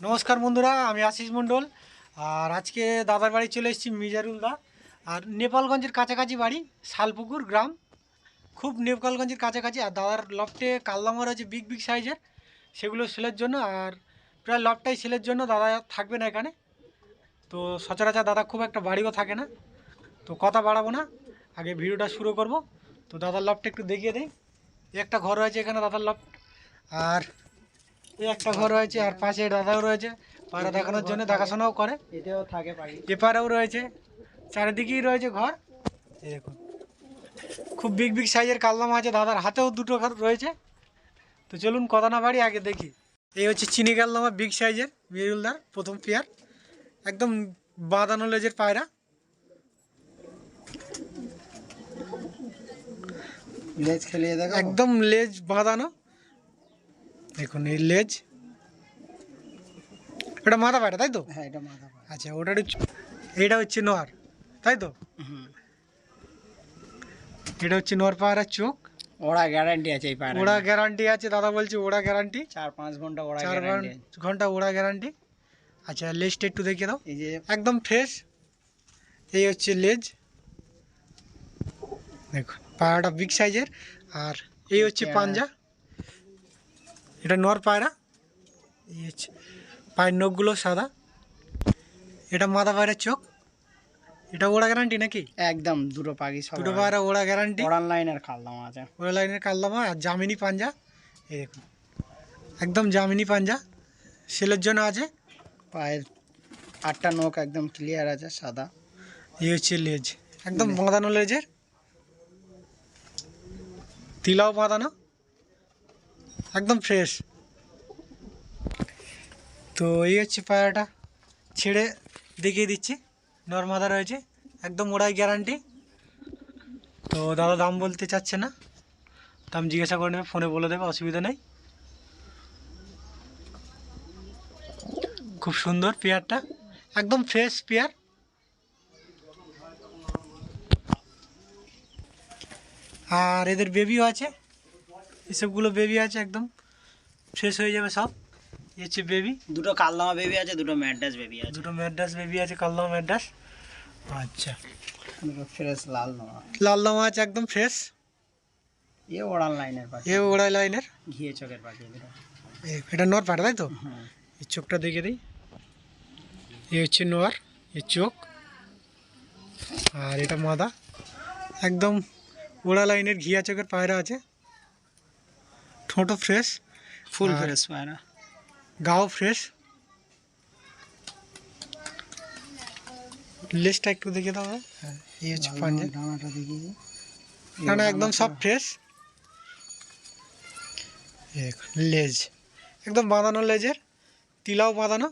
নমস্কার বন্ধুরা, আমি আশিস মণ্ডল। আর আজকে দাদার বাড়ি চলে এসেছি মিজারুল দা আর নেপালগঞ্জের কাছাকাছি বাড়ি, শালপুকুর গ্রাম। খুব নেপালগঞ্জের কাছাকাছি। আর দাদার লফটে কাল্লামার আছে বিগ বিগ সাইজের। সেগুলো সেলের জন্য। আর প্রায় লফটাই সেলের জন্য দাদা থাকবে না এখানে। তো সচরাচর দাদা খুব একটা বাড়িও থাকে না। তো কথা বাড়াবো না। আগে ভিডিওটা শুরু করব। তো দাদার লফটা একটু দেখিয়ে দিই। একটা ঘর রয়েছে এখানে দাদার লফট। আর একটা ঘর রয়েছে আর পাশে দাদাও রয়েছে। পাড়া দেখানোর জন্য দেখাশোনাও করে। এটাও থাকে এপারেও রয়েছে। চারিদিকেই রয়েছে ঘর। এই দেখুন। খুব বিগ বিগ সাইজের কালদম আছে দাদার হাতেও দুটো ঘর রয়েছে। তো চলুন কথা না বাড়ি আগে দেখি। এই হচ্ছে চিনি কালদমা বিগ সাইজের মিরুলদার প্রথম পেয়ার। একদম বাঁধানো লেজের পায়রা। লেজ খেলিয়ে দেখো। একদম লেজ বাঁধানো। দেখুন এই লেজ। এটা মাথা পায়রা তাই তো? হ্যাঁ এটা মাথা পায় আচ্ছা হচ্ছে এইটা হচ্ছে নোয়ার তাই তো? এটা হচ্ছে নোয়ার পায়রার চোখ। ওরা গ্যারান্টি আছে এই পায়রা ওরা গ্যারান্টি আছে দাদা বলছে ওরা গ্যারান্টি চার পাঁচ ঘণ্টা ওরা চার ঘণ্টা ওরা গ্যারান্টি আচ্ছা লেজটা একটু দেখিয়ে দাও। এই যে একদম ফ্রেশ এই হচ্ছে লেজ। দেখুন পায়রাটা বিগ সাইজের আর এই হচ্ছে পাঞ্জা। এটা নর পায়রা। পায়ের নখগুলো সাদা। এটা মাথা পায়রার চোখ। এটা ওরা গ্যারান্টি নাকি? একদম দুটো পাখি দুটো পায়রা ওরা গ্যারান্টি লাইনের খালদাম আছে। ওরা লাইনের কাল্লামা আর জামিনি পাঞ্জা। এই দেখুন একদম জামিনি পাঞ্জা। সেলের জন্য আছে। পায়ের আটটা নখ একদম ক্লিয়ার আছে সাদা। এই হচ্ছে লেজ। একদম বাঁধানো লেজের। তিলাও বাঁধানো। একদম ফ্রেশ তো এই হচ্ছে পায়রাটা। ছেড়ে দেখিয়ে দিচ্ছি। নর্মাদা রয়েছে। একদম ওরাই গ্যারান্টি তো দাদা দাম বলতে চাচ্ছে না। দাম জিজ্ঞাসা করে নেবে, ফোনে বলে দেবে, অসুবিধা নেই। খুব সুন্দর পেয়ারটা। একদম ফ্রেশ পেয়ার। আর এদের বেবিও আছে। এসবগুলো বেবি আছে একদম। ফ্রেশ হয়ে যাবে সব। হচ্ছে বেবি দুটো কালদামা বেবি আছে দুটো ম্যাড্রাস বেবি আছে। দুটো ম্যাড্রাস বেবি আছে কালদমা ম্যাড্রাস আচ্ছা। ফ্রেশ লাল নোয়া লালদমা আছে একদম ফ্রেশ এ ওরান লাইনের পাখি। এ ওড়াই লাইনের। ঘিয়ে চোখের পাখি এ- এটা নর পাটা তাই তো? হুম এই চোখটা দেখে দিই। এই হচ্ছে নোয়ার এই চোখ। আর এটা মাদা। একদম ওড়া লাইনের ঘিয়া চোখের পায়রা আছে। ঠোঁটো ফ্রেশ ফুল আর- ফ্রেশ পায়রা গাও ফ্রেশ লেজটা একটু দেখে দাও ভাই। হ্যাঁ এই হচ্ছে পাঞ্জা ডানাটা দেখি না না একদম সব ফ্রেশ লেজ একদম বাঁধানো লেজের তিলাও বাঁধানো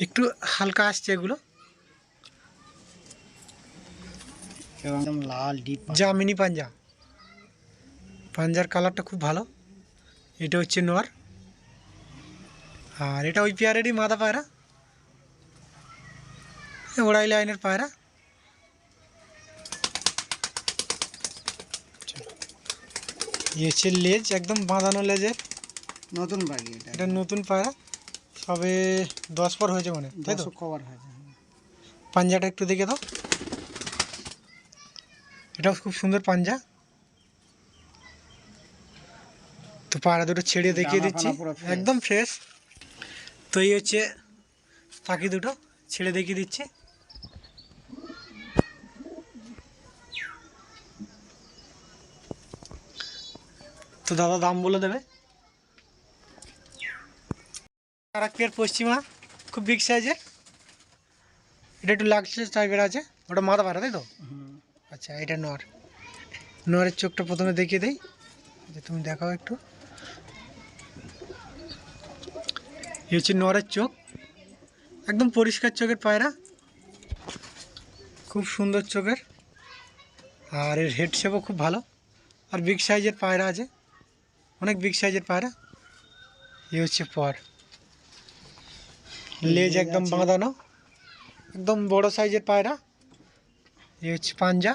একটু হালকা আসছে এগুলো একদম লাল ডিপ জামিনি পাঞ্জা পাঞ্জার কালারটা খুব ভালো। এটা হচ্ছে নোয়ার। আর এটা ওই পেয়ারেরই মাদা পায়রা। ওড়াই লাইনের পায়রা। হচ্ছে লেজ একদম বাঁধানো লেজের। নতুন এটা। এটা নতুন পায়রা। সবে দশ পর হয়েছে মানে তাই তো? কভার হয়েছে পাঞ্জাটা একটু দেখে দাও। এটাও খুব সুন্দর পাঞ্জা। তো পাড়া দুটো ছেড়ে দেখিয়ে দিচ্ছি। একদম ফ্রেশ তো এই হচ্ছে পাখি দুটো ছেড়ে দেখিয়ে দিচ্ছি। তো দাদা দাম বলে দেবে। আর এক পেয়ার পশ্চিমা খুব বিগ সাইজের এটা একটু লাগছে টাইপের আছে। ওটা মাথা পাড়া তাই তো? আচ্ছা এটা নর। নরের চোখটা প্রথমে দেখিয়ে দিই। যে তুমি দেখাও একটু এই হচ্ছে নরের চোখ। একদম পরিষ্কার চোখের পায়রা। খুব সুন্দর চোখের। আর এর হেড শেপও খুব ভালো। আর বিগ সাইজের পায়রা আছে। অনেক বিগ সাইজের পায়রা। এ হচ্ছে পর। লেজ লেজ একদম বাঁধানো। একদম বড় সাইজের পায়রা। এ হচ্ছে পাঞ্জা।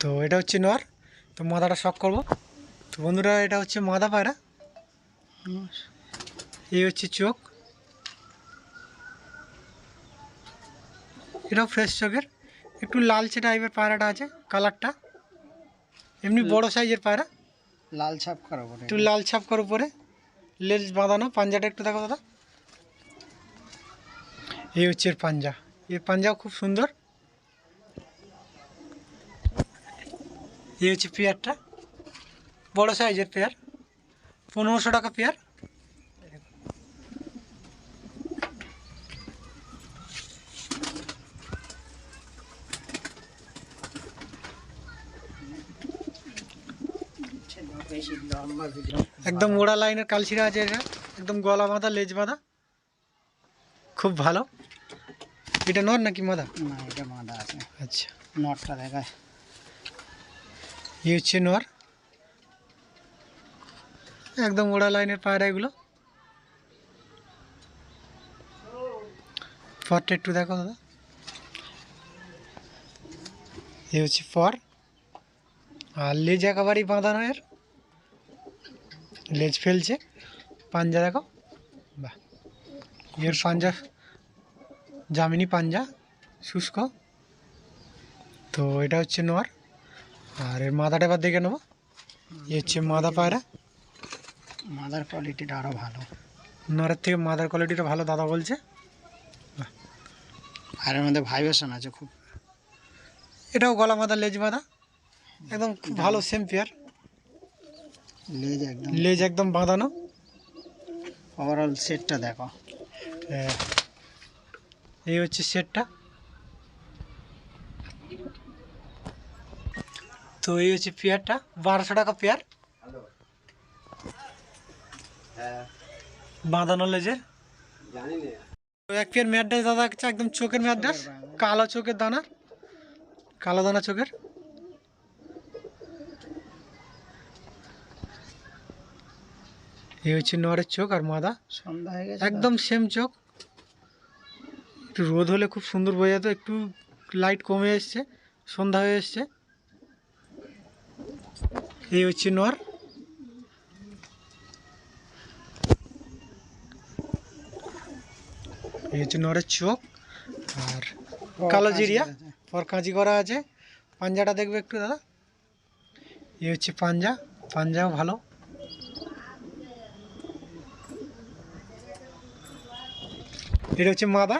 তো এটা হচ্ছে নর। তো মাথাটা শখ করব। তো বন্ধুরা এটা হচ্ছে মাদা পায়রা এই হচ্ছে চোখ। এটাও ফ্রেশ চোখের। একটু লালচে টাইপের পায়রাটা আছে কালারটা এমনি বড় সাইজের পায়রা। লাল ছাপ করা বলে একটু লাল ছাপ করার উপরে। লেজ বাঁধানো পাঞ্জাটা একটু দেখো দাদা। এই হচ্ছে এর পাঞ্জা। এর পাঞ্জাও খুব সুন্দর। এই হচ্ছে পেয়ারটা। বড় সাইজের পেয়ার পনেরোশো টাকা পেয়ার বেশি লম্বা ভিডিও একদম ওড়া লাইনের কালচিরা আছে এটা একদম গলা বাঁধা লেজ বাঁধা খুব ভালো এটা নর নাকি মাদা না এটা মাদা আছে আচ্ছা নটটা দেখায় এই হচ্ছে নর একদম ওড়া লাইনের পায়রা এগুলো। ফরটা একটু দেখো দাদা। এই হচ্ছে ফর। আর লেজ একেবারেই বাঁধানো এর। লেজ ফেলছে। পাঞ্জা দেখো। বাহ। এর পাঞ্জা জামিনি পাঞ্জা, শুষ্ক। তো এটা হচ্ছে নর। আর এর মাথাটা এবার দেখে নেব। এ হচ্ছে মাদা পায়রা। মাদার কোয়ালিটিটা আরও ভালো। নরের থেকে মাদার কোয়ালিটিটা ভালো দাদা বলছে? আর এর মধ্যে ভাইব্রেশন আছে খুব। এটাও গলা মাদা লেজ বাঁধা? একদম খুব ভালো সেম পেয়ার লেজ একদম। লেজ একদম বাঁধানো। ওভারঅল সেটটা দেখো। হ্যাঁ। এই হচ্ছে সেটটা তো এই হচ্ছে পেয়ারটা বারোশো টাকা পেয়ার বাঁধানো লেজের তো এক পেয়ার ম্যাড্রাস দাদা আছে একদম চোখের ম্যাড্রাস কালো চোখের দানা কালো দানা চোখের। এই হচ্ছে নরের চোখ আর মাদা। সন্ধ্যা একদম সেম চোখ। একটু রোদ হলে খুব সুন্দর বোঝা যেত একটু লাইট কমে এসছে সন্ধ্যা হয়ে এসছে। এই হচ্ছে নর এই হচ্ছে নরের চোখ আর কালো জিরিয়া। পর কাঁচি করা আছে। পাঞ্জাটা দেখবে একটু দাদা। এই হচ্ছে পাঞ্জা পাঞ্জাও ভালো। এটা হচ্ছে মাদা।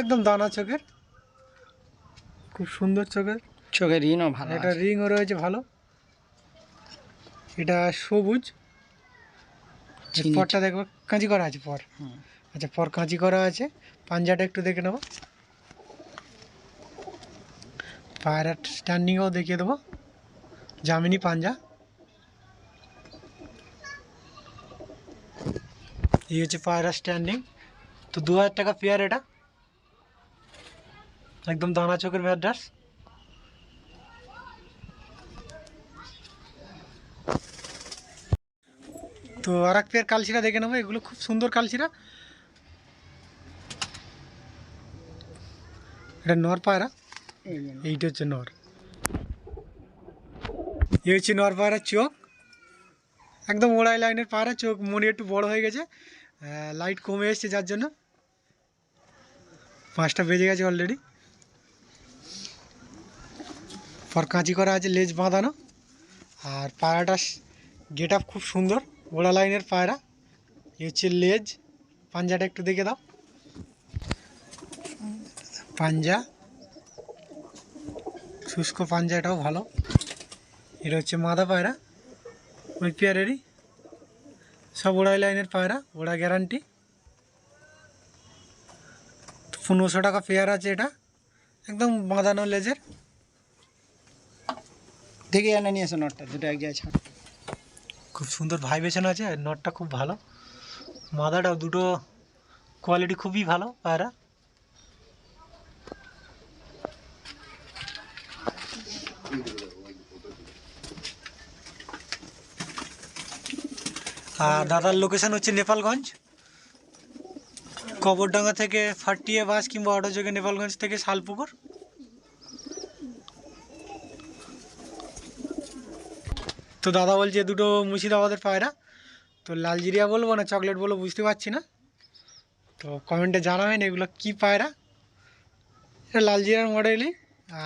একদম দানা চোখের। খুব সুন্দর চোখের। চোখের রিংও ভালো এটা রিংও রয়েছে ভালো। এটা সবুজ। চিনি। পরটা দেখব। কাঁচি করা আছে পর। হুম। আচ্ছা পর কাঁচি করা আছে। পাঞ্জাটা একটু দেখে নেব। পায়রা স্ট্যান্ডিংও দেখিয়ে দেবো। জামিনি পাঞ্জা। এই হচ্ছে পায়রা স্ট্যান্ডিং তো দু হাজার টাকা পেয়ার এটা। একদম দানা চোখের ম্যাড্রাস তো আর এক পেয়ার কালচিরা দেখে নেব, এগুলো খুব সুন্দর কালচিরা এটা নর পায়রা। এইটা হচ্ছে নর। এই হচ্ছে নর পায়রার চোখ। একদম ওড়াই লাইনের পায়রা, চোখ মনে একটু বড় হয়ে গেছে। লাইট কমে এসছে যার জন্য। পাঁচটা বেজে গেছে অলরেডি পর কাঁচি করা আছে, লেজ বাঁধানো। আর পায়রাটা গেট আপ খুব সুন্দর। ওড়া লাইনের পায়রা। এই হচ্ছে লেজ। পাঞ্জাটা একটু দেখে দাও। পাঞ্জা। শুষ্ক পাঞ্জা, এটাও ভালো। এটা হচ্ছে মাদা পায়রা। ওই পেয়ারেরই। সব ওড়াই লাইনের পায়রা ওড়া গ্যারান্টি। পনেরোশো টাকা পেয়ার আছে এটা। একদম বাঁধানো লেজের। দেখে এনে নিয়ে এসো নটটা, দুটো এক জায়গায় খুব সুন্দর ভাইব্রেশন আছে, আর নটটা খুব ভালো। মাদাটাও দুটো কোয়ালিটি খুবই ভালো, পায়রা। আর দাদার লোকেশন হচ্ছে নেপালগঞ্জ। কবরডাঙ্গা থেকে ফাটিয়ে বাস কিংবা অটো যোগে নেপালগঞ্জ থেকে শালপুকুর। তো দাদা বলছে দুটো মুর্শিদাবাদের পায়রা তো লাল জিরিয়া বলব না, চকলেট বলব, বুঝতে পারছি না। তো কমেন্টে জানাবেন, এগুলো কি পায়রা এটা লাল জিরার মডেলই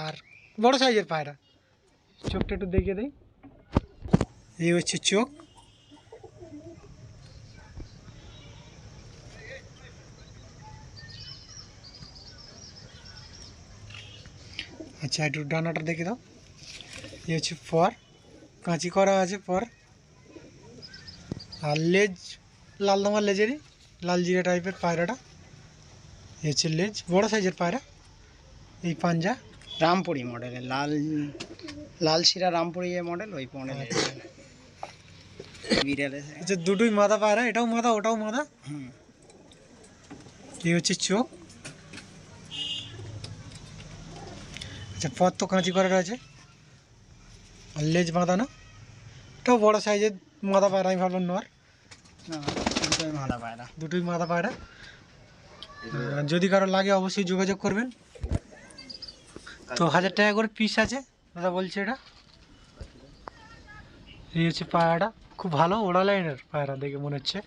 আর বড় সাইজের পায়রা চোখটা একটু দেখিয়ে দিই। এই হচ্ছে চোখ। আচ্ছা একটু ডানাটা দেখে দাও। এই হচ্ছে পর। কাঁচি করা আছে পর। আর লেজ লাল দমার লেজেরই লাল জিরা টাইপের পায়রাটা। এই হচ্ছে লেজ বড় সাইজের পায়রা। এই পাঞ্জা। রামপুরি মডেলের লাল লাল শিরা রামপুরি যে মডেল ওই বিড়ালে আচ্ছা দুটোই মাদা পায়রা এটাও মাদা ওটাও মাদা। এই হচ্ছে চোখ। আচ্ছা পথ তো কাঁচি করা রয়েছে আর লেজ বাঁধানো এটাও বড়ো সাইজের মাদা পায়রা আমি ভাবলাম নর। না, দুটোই মাদা পায়রা। দুটোই মাদা পায়রা। যদি কারও লাগে অবশ্যই যোগাযোগ করবেন। তো হাজার টাকা করে পিস আছে দাদা বলছে এটা। এই হচ্ছে পায়রাটা। খুব ভালো ওড়ালাইনের পায়রা দেখে মনে হচ্ছে।